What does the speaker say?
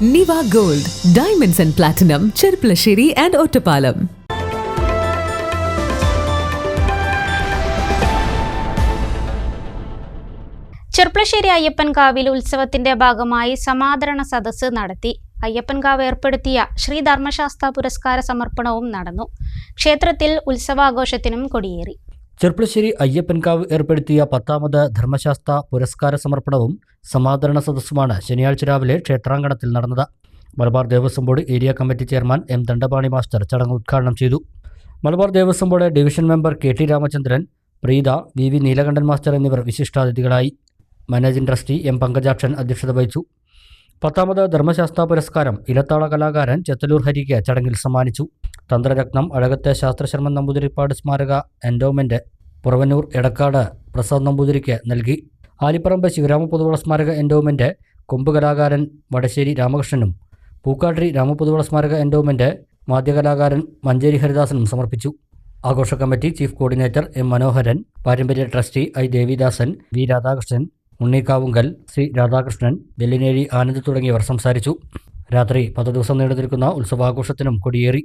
Niva gold diamonds and platinum Cherpulassery and Ottapalam Cherpulassery അയ്യപ്പൻകാവിൽ ഉത്സവത്തിന്റെ ഭാഗമായി സമാദരണ സദസ്സ് നടത്തി അയ്യപ്പൻകാവ് ഏർപ്പെടുത്തിയ ശ്രീ ധർമ്മശാസ്ത്ര പുരസ്കാര സമർപ്പണവും നടന്നു ക്ഷേത്രത്തിൽ ഉത്സവാഘോഷത്തിനും കൊടിയേറി ചെർപ്പളശ്ശേരി അയ്യപ്പൻകാവ് ഏർപ്പെടുത്തിയ പത്താമത് ധർമ്മശാസ്ത്ര പുരസ്കാര സമർപ്പണവും സമാദരണ സദസ്സുമാണ് ശനിയാഴ്ച രാവിലെ ക്ഷേത്രാങ്കണത്തിൽ നടന്നത്. Malabar Devaswom board area committee chairman M Dandapani master ചടങ്ങ് ഉദ്ഘാടനം ചെയ്തു. Malabar Devaswom board division member K T Ramachandran Preetha V V Neelakantan master എന്നിവർ വിശിഷ്ടാതിഥികളായി. മാനേജിംഗ് ട്രസ്റ്റി എം പങ്കജാക്ഷൻ അധ്യക്ഷത വഹിച്ചു. പത്താമത് ധർമ്മശാസ്ത്ര പുരസ്കാരം ഇലത്താള കലാകാരൻ ചെത്തലൂർ ഹരിക്ക് ചടങ്ങിൽ സമ്മാനിച്ചു. തന്ത്രരത്നം അഴകത്തെ ശാസ്ത്രശർമ്മൻ നമ്പൂതിരിപ്പാട് സ്മാരക എൻഡോമെന്റ് പുറവന്നൂർ എടക്കാട് പ്രസാദ് നമ്പൂതിരിക്ക് നൽകി. ആലിപ്പറമ്പ് ശിവരാമ പൊതുവള സ്മാരക എൻഡോമെന്റ് കൊമ്പ് കലാകാരൻ വടശ്ശേരി രാമകൃഷ്ണനും പൂക്കാട്ടിരി രാമപൊതുവള സ്മാരക എൻഡോമെന്റ് വാദ്യകലാകാരൻ മഞ്ചേരി ഹരിദാസനും സമർപ്പിച്ചു. ആഘോഷ committee chief coordinator M Manoharan പാരമ്പര്യ trustee I Devidasan V Radhakrishnan Unnikkavungal C Radhakrishnan Vellinezhi Anand തുടങ്ങിയവർ സംസാരിച്ചു. രാത്രി പത്ത് ദിവസം നീണ്ടു നിൽക്കുന്ന ഉത്സവാഘോഷത്തിനും കൊടിയേറി.